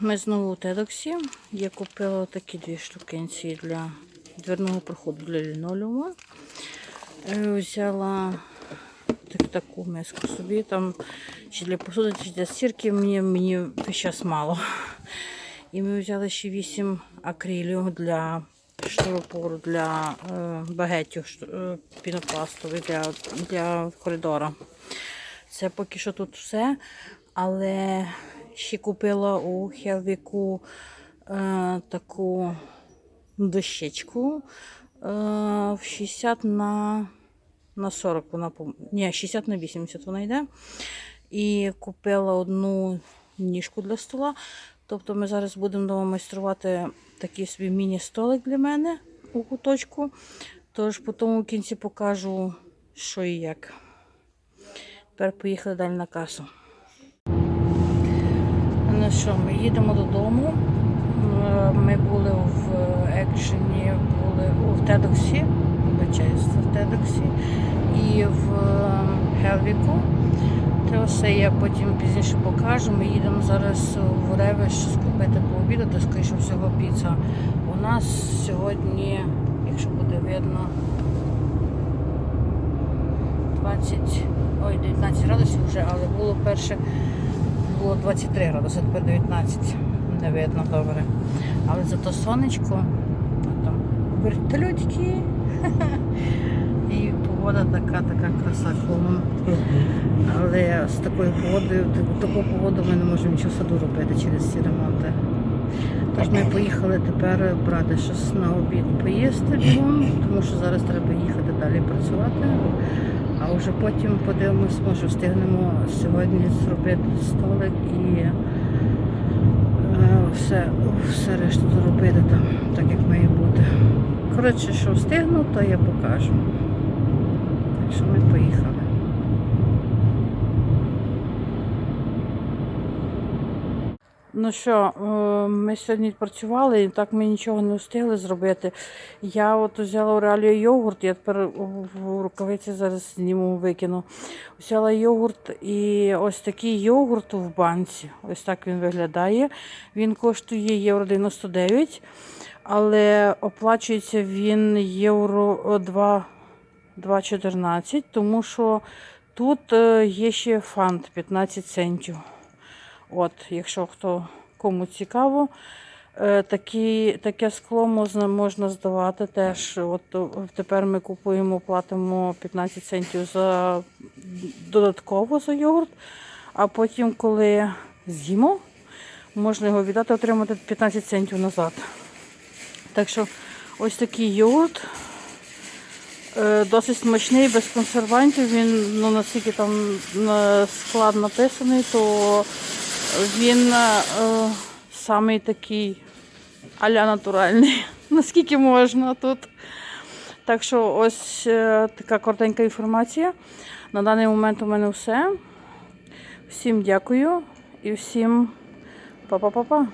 ми знову у Тедоксі. Я купила такі дві штукенці для дверного проходу для лінолеуму. Е, Взяла так, таку миску собі, там чи для посуди, чи для стірки, мені, мені час мало. І ми взяли ще 8 акрилів для штуропору, для е, багетів е, пінопластових для, для коридора. Це поки що тут все. Але ще купила у Хелвіку е, таку дощечку е, в 60 на, на 40. Вона, ні, 60 на 80 вона йде. І купила одну ніжку для стола. Тобто ми зараз будемо майструвати такий собі міні-столик для мене у куточку. Тож потім у кінці покажу, що і як. Тепер поїхали далі на касу. Що, ми їдемо додому. Ми були в екшені, були у Тедоксі, вибачаюсь, в Тедоксі і в е, Хелвіку. Це все я потім пізніше покажу. Ми їдемо зараз в Ревеш скупити пообідати, скоріше всього, піца. У нас сьогодні, якщо буде видно, 20, ой, 19 градусів вже, але було перше було 23 градуси, тепер 19. Не видно добре. Але зато сонечко, там вертольотики. І погода така, така краса кругом. Але з такою погодою, таку погоду ми не можемо нічого в саду робити через ці ремонти. Тож ми поїхали тепер брати щось на обід поїсти тому що зараз треба їхати далі працювати. А вже потім подивимось, може встигнемо сьогодні зробити столик і е, все, все решту зробити там, так як має бути. Коротше, що встигну, то я покажу. Так що ми поїхали. Ну що, е, ми сьогодні працювали, і так ми нічого не встигли зробити. Я от взяла у реалію йогурт, я тепер в рукавиці зараз зніму, викину. Взяла йогурт і ось такий йогурт в банці. Ось так він виглядає. Він коштує євро 99, але оплачується він євро 2 2,14, тому що тут е, є ще фант 15 центів. От, якщо хто кому цікаво, е, такі, таке скло можна, можна здавати теж. От тепер ми купуємо, платимо 15 центів за додатково за йогурт, а потім, коли з'їмо, можна його віддати, отримати 15 центів назад. Так що ось такий йогурт. Е, Досить смачний, без консервантів. Він, ну наскільки там склад написаний, то він е, самий такий аля натуральний. Наскільки можна тут. Так що ось е, така коротенька інформація. На даний момент у мене все. Всім дякую і всім па-па-па-па.